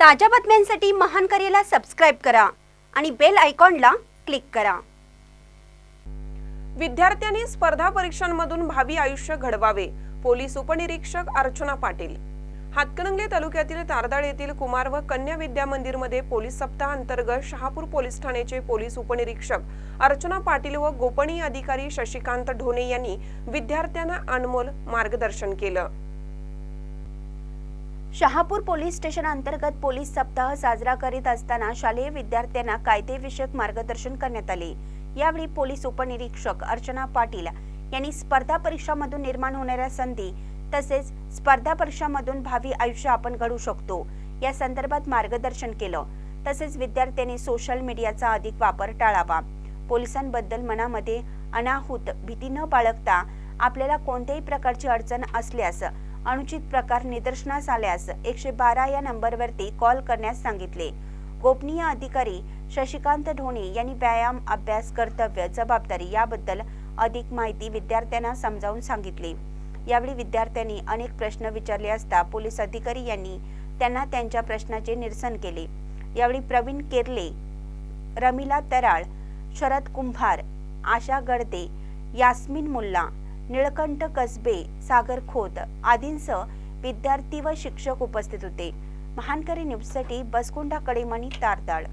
ताज्या बातम्यांसाठी महान करेला सबस्क्राईब करा आणि बेल आयकॉनला क्लिक करा. विद्यार्थ्यांनी स्पर्धा परीक्षांमधून भावी आयुष्य घडवावे पोलीस उपनिरीक्षक अर्चना पाटील. हातकणंगले तालुक्यातील तारदाळ येथील कुमार व कन्या विद्या मंदिरमध्ये पोलीस सप्ताह अंतर्गत शहापूर पोलीस ठाण्याचे पोलीस उपनिरीक्षक अर्चना पाटील व गोपनीय अधिकारी शशिकांत ढोणे यांनी विद्यार्थ्यांना अनमोल मार्गदर्शन केलं. शहापूर पोलीस स्टेशन अंतर्गत पोलीस सप्ताह साजरा करीत असताना शालेय विद्यार्थ्यांना कायदेविषयक मार्गदर्शन करण्यात आले. यावेळी पोलीस उपनिरीक्षक अर्चना पाटील यांनी स्पर्धा परीक्षामधून निर्माण होणाऱ्या संधी तसेच स्पर्धा परीक्षामधून भावी आयुष्य आपण घडू शकतो या संदर्भात मार्गदर्शन केलं. तसेच विद्यार्थ्यांनी सोशल मीडियाचा अधिक वापर टाळावा. पोलिसांबद्दल मनामध्ये अनाहूत भीती न बाळगता आपल्याला कोणत्याही प्रकारची अडचण असल्यास अनुचित प्रकार निदर्शनास आल्यास एकशे बारा या नंबरवरती कॉल करण्यास सांगितले. गोपनीय अधिकारी शशिकांत ढोणे यांनी व्यायाम अभ्यास कर्तव्य जबाबदारी याबद्दल अधिक माहिती विद्यार्थ्यांना समजावून सांगितली. यावेळी विद्यार्थ्यांनी अनेक प्रश्न विचारले असता पोलीस अधिकारी यांनी त्यांना त्यांच्या प्रश्नाचे निरसन केले. यावेळी प्रवीण केरले रमिला तराळ शरद कुंभार आशा गडदे यास्मिन मुल्ला निळकंठ कसबे सागर खोत आदींसह विद्यार्थी व शिक्षक उपस्थित होते. महानकरी न्यूजसाठी बसकोंडा कडेमणी तारदाळ